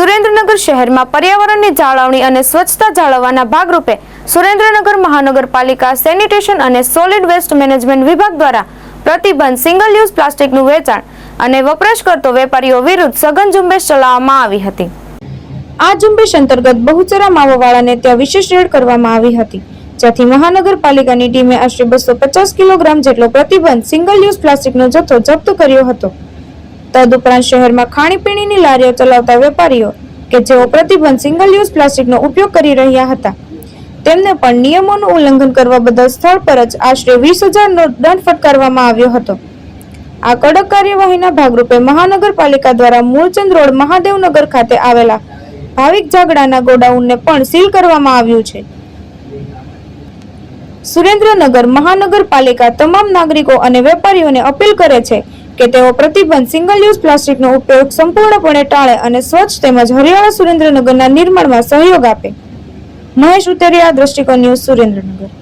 સુરેન્દ્રનગર શહેરમાં પર્યાવરણની જાળવણી અને સ્વચ્છતા જાળવવાના ભાગરૂપે સુરેન્દ્રનગર મહાનગરપાલિકા સેનિટેશન અને સોલિડ વેસ્ટ મેનેજમેન્ટ વિભાગ દ્વારા પ્રતિબંધ સિંગલ યુઝ પ્લાસ્ટિકનું વેચાણ અને વપરાશ કરતો વેપારીઓ વિરુદ્ધ સઘન ઝુંબેશ ચલાવવામાં આવી હતી. આ ઝુંબેશ અંતર્ગત બહુચરા માવાવાળાને ત્યાં વિશેષ રેડ કરવામાં આવી હતી. જ્યાંથી મહાનગરપાલિકાની ટીમે આશરે બસો પચાસ કિલોગ્રામ જેટલો પ્રતિબંધ સિંગલ યુઝ પ્લાસ્ટિકનો જથ્થો જપ્ત કર્યો હતો. તદુપરાંત શહેરમાં ખાણીપીણીની લારીઓ ચલાવતા વેપારીઓ કે જેઓ પ્રતિબંધ સિંગલ યુઝ પ્લાસ્ટિકનો ઉપયોગ કરી રહ્યા હતા, તેમને પણ નિયમોનું ઉલ્લંઘન કરવા બદલ સ્થળ પર જ આશરે વીસ હજારનો દંડ ફટકારવામાં આવ્યો હતો. આ કડક કાર્યવાહીના ભાગરૂપે મહાનગરપાલિકા દ્વારા મૂળચંદ રોડ મહાદેવનગર ખાતે આવેલા ભાવિક ઝાગડાના ગોડાઉનને પણ સીલ કરવામાં આવ્યું છે. સુરેન્દ્રનગર મહાનગરપાલિકા તમામ નાગરિકો અને વેપારીઓને અપીલ કરે છે કે તેઓ પ્રતિબંધ સિંગલ યુઝ પ્લાસ્ટિકનો ઉપયોગ સંપૂર્ણપણે ટાળે અને સ્વચ્છ તેમજ હરિયાળા સુરેન્દ્રનગરના નિર્માણમાં સહયોગ આપે. મહેશ ઉતરિયા, દ્રષ્ટિકોણ ન્યૂઝ સુરેન્દ્રનગર.